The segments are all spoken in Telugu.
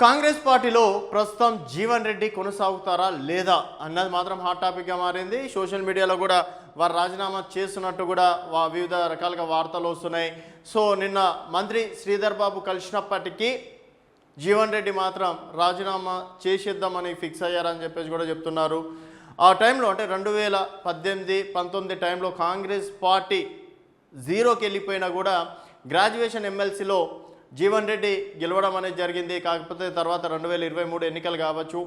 కాంగ్రెస్ పార్టీలో ప్రస్తుతం జీవన్ రెడ్డి కొనసాగుతారా లేదా అన్నది మాత్రం హాట్ టాపిక్గా మారింది. సోషల్ మీడియాలో కూడా వారు రాజీనామా చేస్తున్నట్టు కూడా వా- వివిధ రకాలుగా వార్తలు వస్తున్నాయి. సో నిన్న మంత్రి శ్రీధర్ బాబు కలిసినప్పటికీ జీవన్ రెడ్డి మాత్రం రాజీనామా చేసేద్దామని ఫిక్స్ అయ్యారని చెప్పేసి కూడా చెప్తున్నారు. ఆ టైంలో అంటే రెండు వేల పద్దెనిమిది పంతొమ్మిది టైంలో కాంగ్రెస్ పార్టీ జీరోకి వెళ్ళిపోయినా కూడా గ్రాడ్యుయేషన్ ఎమ్మెల్సీలో జీవన్ రెడ్డి గెలవడం అనేది జరిగింది. కాకపోతే తర్వాత రెండు వేల ఇరవై మూడు ఎన్నికలు కావచ్చు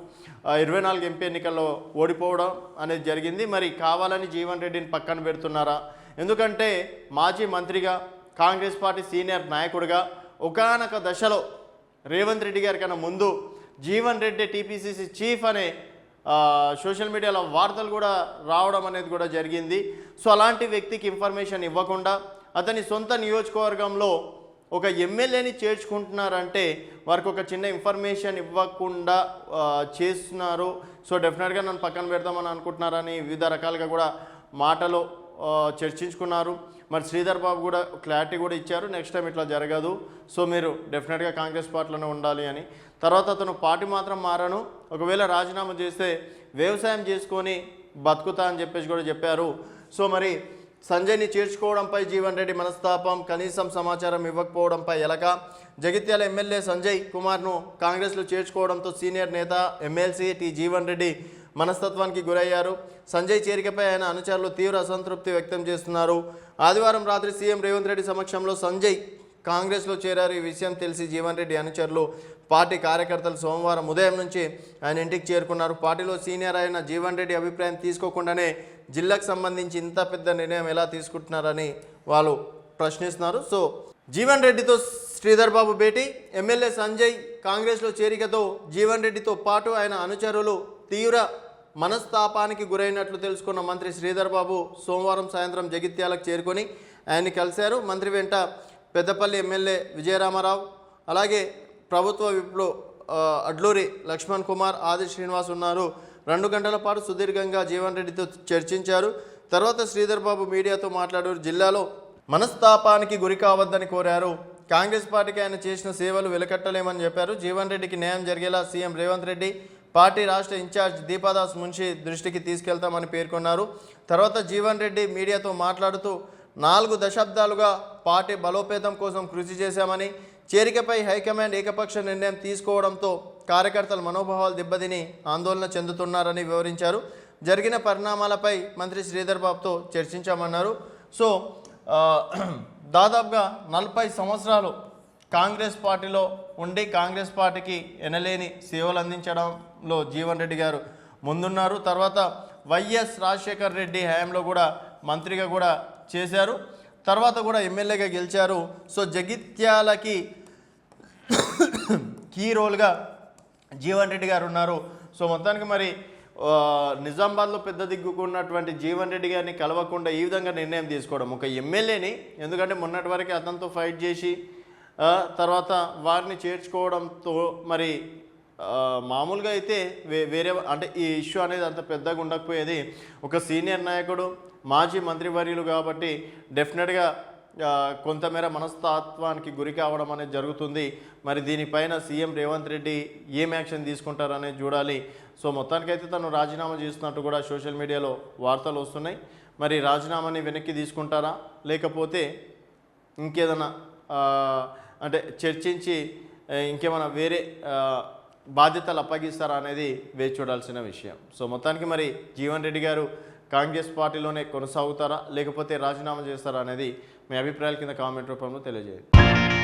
ఇరవై నాలుగు ఎంపీ ఎన్నికల్లో ఓడిపోవడం అనేది జరిగింది. మరి కావాలని జీవన్ రెడ్డిని పక్కన పెడుతున్నారా? ఎందుకంటే మాజీ మంత్రిగా కాంగ్రెస్ పార్టీ సీనియర్ నాయకుడిగా ఒకానొక దశలో రేవంత్ రెడ్డి గారి కన్నా ముందు జీవన్ రెడ్డి టీపీసీసీ చీఫ్ అనే సోషల్ మీడియాలో వార్తలు కూడా రావడం అనేది కూడా జరిగింది. సో అలాంటి వ్యక్తికి ఇన్ఫర్మేషన్ ఇవ్వకుండా అతని సొంత నియోజకవర్గంలో ఒక ఎమ్మెల్యేని చేర్చుకుంటున్నారంటే వారికి ఒక చిన్న ఇన్ఫర్మేషన్ ఇవ్వకుండా చేస్తున్నారు. సో డెఫినెట్గా నన్ను పక్కన పెడదామని అనుకుంటున్నారని వివిధ రకాలుగా కూడా మాటలు చర్చించుకున్నారు. మరి శ్రీధర్ బాబు కూడా క్లారిటీ కూడా ఇచ్చారు. నెక్స్ట్ టైం ఇట్లా జరగదు. సో మీరు డెఫినెట్గా కాంగ్రెస్ పార్టీలోనే ఉండాలి అని. తర్వాత అతను పార్టీ మాత్రం మారను. ఒకవేళ రాజీనామా చేస్తే వ్యవసాయం చేసుకొని బతుకుతా అని చెప్పేసి కూడా చెప్పారు. సో మరి సంజయ్ని చేర్చుకోవడంపై జీవన్ రెడ్డి మనస్తాపం కనీసం సమాచారం ఇవ్వకపోవడంపై ఎలక. జగిత్యాల ఎమ్మెల్యే సంజయ్ కుమార్ను కాంగ్రెస్లో చేర్చుకోవడంతో సీనియర్ నేత ఎమ్మెల్సీ టి జీవన్ రెడ్డి మనస్తత్వానికి గురయ్యారు. సంజయ్ చేరికపై ఆయన అనుచరులు తీవ్ర అసంతృప్తి వ్యక్తం చేస్తున్నారు. ఆదివారం రాత్రి సీఎం రేవంత్ రెడ్డి సమక్షంలో సంజయ్ కాంగ్రెస్లో చేరారు. ఈ విషయం తెలిసి జీవన్ రెడ్డి అనుచరులు పార్టీ కార్యకర్తలు సోమవారం ఉదయం నుంచి ఆయన ఇంటికి చేరుకున్నారు. పార్టీలో సీనియర్ అయిన జీవన్ రెడ్డి అభిప్రాయం తీసుకోకుండానే జిల్లాకు సంబంధించి ఇంత పెద్ద నిర్ణయం ఎలా తీసుకుంటున్నారని వాళ్ళు ప్రశ్నిస్తున్నారు. సో జీవన్ రెడ్డితో శ్రీధర్ బాబు భేటీ ఎమ్మెల్యే సంజయ్ కాంగ్రెస్లో చేరికతో జీవన్ రెడ్డితో పాటు ఆయన అనుచరులు తీవ్ర మనస్తాపానికి గురైనట్లు తెలుసుకున్న మంత్రి శ్రీధర్ బాబు సోమవారం సాయంత్రం జగిత్యాలకు చేరుకొని ఆయన్ని కలిశారు. మంత్రి వెంట పెద్దపల్లి ఎమ్మెల్యే విజయరామారావు అలాగే ప్రభుత్వ విప్లో అడ్లూరి లక్ష్మణ్ కుమార్ ఆది శ్రీనివాస్ ఉన్నారు. రెండు గంటల పాటు సుదీర్ఘంగా జీవన్ రెడ్డితో చర్చించారు. తర్వాత శ్రీధర్ బాబు మీడియాతో మాట్లాడారు. జిల్లాలో మనస్తాపానికి గురి కావద్దని కోరారు. కాంగ్రెస్ పార్టీకి ఆయన చేసిన సేవలు వెలకట్టలేమని చెప్పారు. జీవన్ రెడ్డికి న్యాయం జరిగేలా సీఎం రేవంత్ రెడ్డి పార్టీ రాష్ట్ర ఇన్ఛార్జ్ దీపాదాస్ మున్షి దృష్టికి తీసుకెళ్తామని పేర్కొన్నారు. తర్వాత జీవన్ రెడ్డి మీడియాతో మాట్లాడుతూ నాలుగు దశాబ్దాలుగా పార్టీ బలోపేతం కోసం కృషి చేశామని చేరికపై హైకమాండ్ ఏకపక్ష నిర్ణయం తీసుకోవడంతో కార్యకర్తల మనోభావాలు దెబ్బతిని ఆందోళన చెందుతున్నారని వివరించారు. జరిగిన పరిణామాలపై మంత్రి శ్రీధర్ బాబుతో చర్చించామన్నారు. సో దాదాపుగా నలభై సంవత్సరాలు కాంగ్రెస్ పార్టీలో ఉండి కాంగ్రెస్ పార్టీకి ఎనలేని సేవలు అందించడంలో జీవన్ రెడ్డి గారు ముందున్నారు. తర్వాత వైఎస్ రాజశేఖర్ రెడ్డి హయాంలో కూడా మంత్రిగా కూడా చేశారు. తర్వాత కూడా ఎమ్మెల్యేగా గెలిచారు. సో జగిత్యాలకి కీ రోల్గా జీవన్ రెడ్డి గారు ఉన్నారు. సో మొత్తానికి మరి నిజామాబాద్లో పెద్ద దిగ్గుకున్నటువంటి జీవన్ రెడ్డి గారిని కలవకుండా ఈ విధంగా నిర్ణయం తీసుకోవడం. ఒక ఎమ్మెల్యేని ఎందుకంటే మొన్నటి వరకు అతనితో ఫైట్ చేసి తర్వాత వారిని చేర్చుకోవడంతో మరి మామూలుగా అయితే వే వేరే అంటే ఈ ఇష్యూ అనేది అంత పెద్దగా ఉండకపోయేది. ఒక సీనియర్ నాయకుడు మాజీ మంత్రివర్యులు కాబట్టి డెఫినెట్గా కొంతమేర మనస్తత్వానికి గురి కావడం అనేది జరుగుతుంది. మరి దీనిపైన సీఎం రేవంత్ రెడ్డి ఏం యాక్షన్ తీసుకుంటారనేది చూడాలి. సో మొత్తానికైతే తను రాజీనామా చేస్తున్నట్టు కూడా సోషల్ మీడియాలో వార్తలు వస్తున్నాయి. మరి రాజీనామాని వెనక్కి తీసుకుంటారా? లేకపోతే ఇంకేదైనా అంటే చర్చించి ఇంకేమైనా వేరే బాధ్యతలు అప్పగిస్తారా అనేది వేచి చూడాల్సిన విషయం. సో మొత్తానికి మరి జీవన్ రెడ్డి గారు కాంగ్రెస్ పార్టీలోనే కొనసాగుతారా లేకపోతే రాజీనామా చేస్తారా అనేది మీ అభిప్రాయాల కింద కామెంట్ రూపంలో తెలియజేయండి.